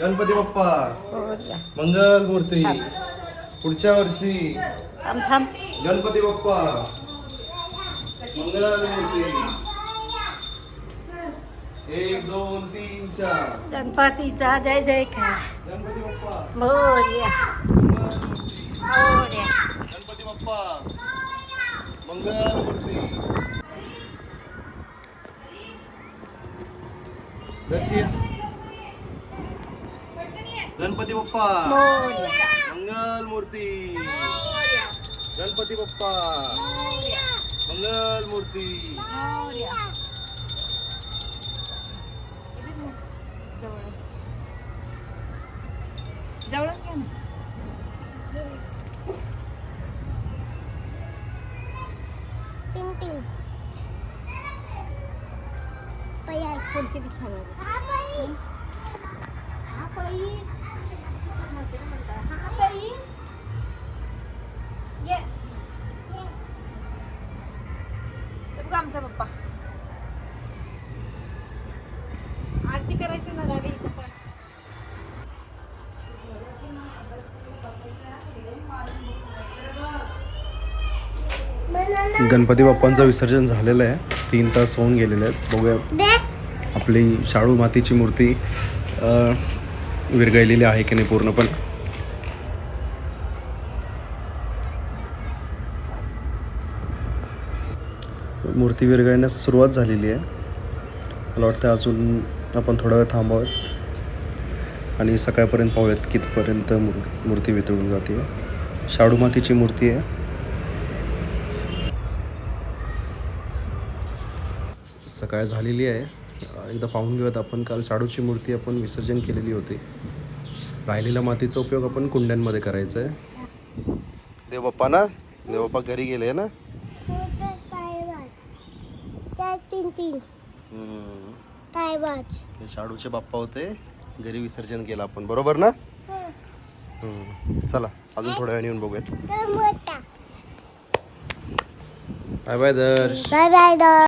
गणपती बाप्पा. मोरया मंगल मूर्ती पुढच्या वर्षी. गणपती बाप्पा. मंगल मूर्ती एक दोन तीन चार. गणपतीचा जय जयकार. गणपती बाप्पा. मोरया मूर्ती मोरया गणपती बाप्पा. मंगल मूर्ती दर्शी गणपती बाप्पा. मोरया मंगल मूर्ती गणपती बाप्पा. मंगल मूर्ती जवळ घ्या ना. किती छान आमचा पप्पा आरती करायची ना गाडी इथं पण बनाना गणपती बाप्पांचं विसर्जन झालेलं आहे. तीन तास होऊन गेलेले आहेत. बघूया. आपली शाडू मातीची मूर्ती अ, विरघळलेली आहे की नाही पूर्ण पण. मूर्ती विरघळण्यास सुरुवात झालेली आहे. मला वाटतं अजून आपण थोडा वेळ थांबावत आणि सकाळपर्यंत पाहूयात कितपर्यंत मूर्ती वितळून जाते. शाडू मातीची मूर्ती आहे. सकाळ झालेली आहे. एकदा पाहून घेऊयात. आपण काल शाडूची मूर्ती आपण विसर्जन केलेली होती. राहिलेल्या मातीचा उपयोग आपण कुंड्यांमध्ये करायचा आहे. देवबाप्पा ना? देवबाप्पा घरी गेले ना? हे शाडूचे बाप्पा होते. घरी विसर्जन केलं आपण. बरोबर ना? हम्म. चला अजून थोड्या वेळाने येऊन बघूयात. Bye bye Darsh. Bye bye